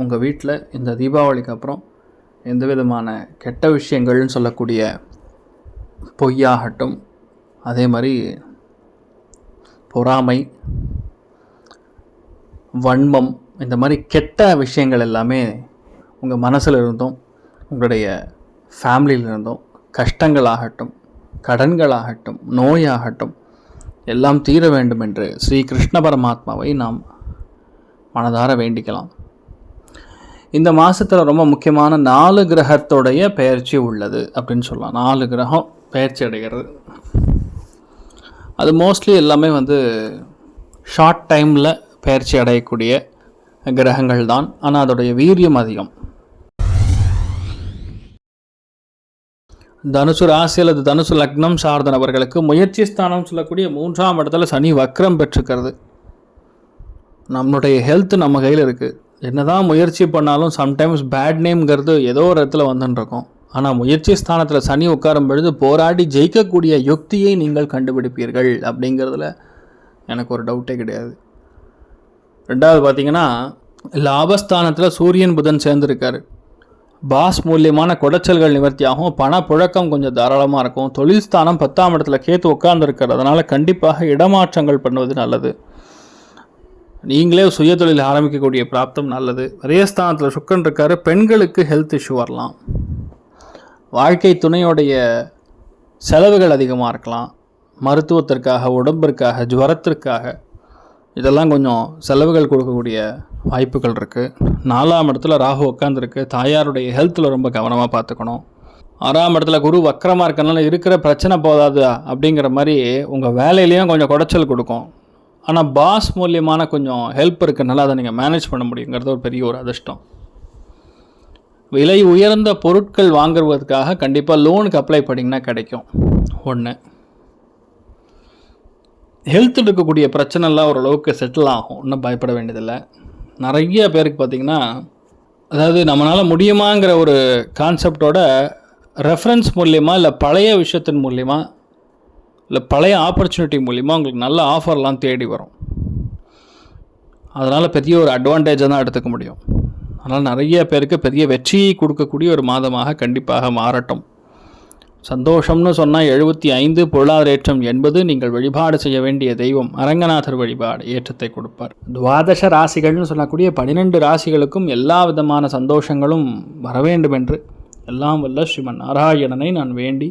உங்கள் வீட்டில் இந்த தீபாவளிக்கு அப்புறம் எந்த விதமான கெட்ட விஷயங்கள்னு சொல்லக்கூடிய பொய்யாகட்டும் அதே மாதிரி பொறாமை வன்மம் இந்த மாதிரி கெட்ட விஷயங்கள் எல்லாமே உங்கள் மனசில் இருந்தும் உங்களுடைய ஃபேமிலியில் இருந்தும் கஷ்டங்களாகட்டும் கடன்களாகட்டும் நோயாகட்டும் எல்லாம் தீர வேண்டும் என்று ஸ்ரீ கிருஷ்ண பரமாத்மாவை நாம் மனதார வேண்டிக்கலாம். இந்த மாதத்தில் ரொம்ப முக்கியமான நாலு கிரகத்தோடைய பெயர்ச்சி உள்ளது அப்படின்னு சொல்லலாம். நாலு கிரகம் பெயர்ச்சி அடைகிறது. அது மோஸ்ட்லி எல்லாமே வந்து ஷார்ட் டைமில் பெயர்ச்சி அடையக்கூடிய கிரகங்கள் தான். ஆனால் அதோடைய வீரியம் அதிகம். தனுசு ராசி அல்லது தனுசு லக்னம் சார்ந்த நபர்களுக்கு முயற்சி ஸ்தானம் சொல்லக்கூடிய மூன்றாம் இடத்துல சனி வக்ரம் பெற்றுக்கிறது நம்மளுடைய ஹெல்த் நம்ம கையில் இருக்குது என்னதான் முயற்சி பண்ணாலும் சம்டைம்ஸ் பேட் நேம்ங்கிறது ஏதோ ஒரு இடத்துல வந்துன்னு ஆனால் முயற்சி ஸ்தானத்தில் சனி உட்காரும் பொழுது போராடி ஜெயிக்கக்கூடிய யுக்தியை நீங்கள் கண்டுபிடிப்பீர்கள் அப்படிங்கிறதுல எனக்கு ஒரு டவுட்டே கிடையாது. ரெண்டாவது பார்த்தீங்கன்னா லாபஸ்தானத்தில் சூரியன் புதன் சேர்ந்துருக்காரு. பாஸ் மூலியமான குடைச்சல்கள் நிவர்த்தியாகும். பணப்புழக்கம் கொஞ்சம் தாராளமாக இருக்கும். தொழில் ஸ்தானம் பத்தாம் இடத்துல கேத்து உட்கார்ந்துருக்காரு. அதனால் கண்டிப்பாக இடமாற்றங்கள் பண்ணுவது நல்லது. நீங்களே சுய தொழில் ஆரம்பிக்கக்கூடிய பிராப்தம் நல்லது. விரயஸ்தானத்தில் சுக்கன் இருக்காரு பெண்களுக்கு ஹெல்த் இஷ்யூ வரலாம். வாழ்க்கை துணையோடைய செலவுகள் அதிகமாக இருக்கலாம். மருத்துவத்திற்காக உடம்பிற்காக ஜுவரத்திற்காக இதெல்லாம் கொஞ்சம் செலவுகள் கொடுக்கக்கூடிய வாய்ப்புகள் இருக்குது நாலாம் இடத்துல ராகு உட்காந்துருக்கு தாயாருடைய ஹெல்த்தில் ரொம்ப கவனமாக பார்த்துக்கணும். ஆறாம் இடத்துல குரு வக்கரமாக இருக்கனால இருக்கிற பிரச்சனை போதாது அப்படிங்கிற மாதிரி உங்கள் வேலையிலையும் கொஞ்சம் குடைச்சல் கொடுக்கும். ஆனால் பாஸ் மூலியமான கொஞ்சம் ஹெல்ப் இருக்கிறனால அதை நீங்கள் மேனேஜ் பண்ண முடியுங்கிறது ஒரு பெரிய ஒரு அதிர்ஷ்டம். விலை உயர்ந்த பொருட்கள் வாங்குவதற்காக கண்டிப்பாக லோனுக்கு அப்ளை பண்ணிங்கன்னா கிடைக்கும். ஒன்று ஹெல்த் இருக்கக்கூடிய பிரச்சனைலாம் ஓரளவுக்கு செட்டில் ஆகும். ஒன்றும் பயப்பட வேண்டியதில்லை. நிறைய பேருக்கு பார்த்திங்கன்னா அதாவது நம்மளால் முடியுமாங்கிற ஒரு கான்செப்டோட ரெஃபரன்ஸ் மூலியமாக இல்லை பழைய விஷயத்தின் மூலியமாக இல்லை பழைய ஆப்பர்ச்சுனிட்டி மூலிமா உங்களுக்கு நல்ல ஆஃபர்லாம் தேடி வரும். அதனால் பெரிய ஒரு அட்வான்டேஜாக தான் எடுத்துக்க முடியும். அதனால் நிறைய பேருக்கு பெரிய வெற்றியை கொடுக்கக்கூடிய ஒரு மாதமாக கண்டிப்பாக மாறட்டும். சந்தோஷம்னு சொன்னால் எழுபத்தி ஐந்து பொருளாதாரேற்றம் என்பது நீங்கள் வழிபாடு செய்ய வேண்டிய தெய்வம். அரங்கநாதர் வழிபாடு ஏற்றத்தை கொடுப்பார். துவாதச ராசிகள்னு சொல்லக்கூடிய பன்னிரெண்டு ராசிகளுக்கும் எல்லா விதமான சந்தோஷங்களும் வர வேண்டும் என்று எல்லாம் வல்ல ஸ்ரீமன் நாராயணனை நான் வேண்டி